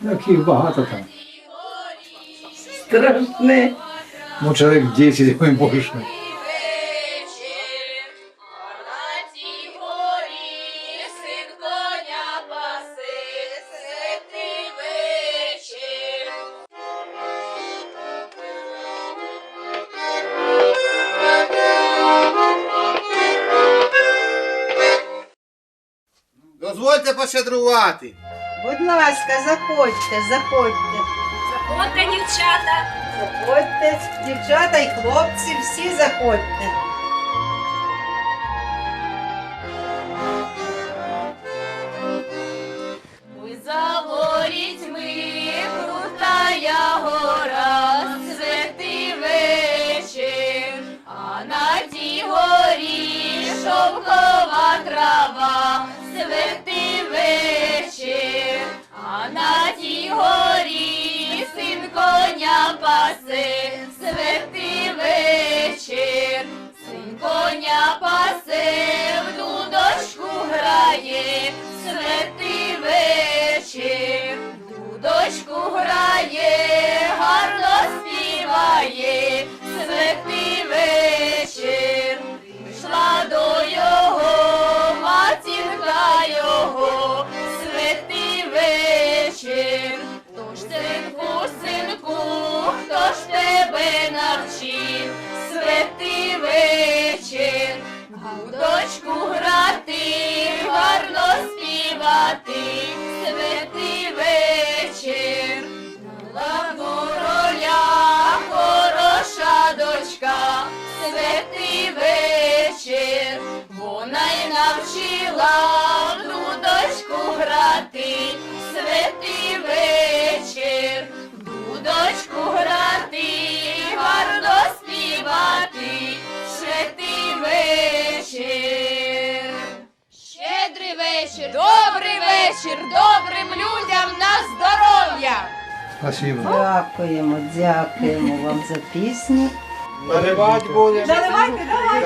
Ну, Яких багато там. Страшне. Ну, чоловік 10 ми більше. Дозвольте пощедрувати. Будь ласка, заходьте, заходьте. Заходьте, дівчата. Заходьте, дівчата і хлопці, всі заходьте. Вечір, в дочку грати, гарно співати, добрий вечір, добрим людям на здоров'я. Спасибо. Дякуємо, дякуємо вам за пісню. Наливати будемо. Наливайте, давайте.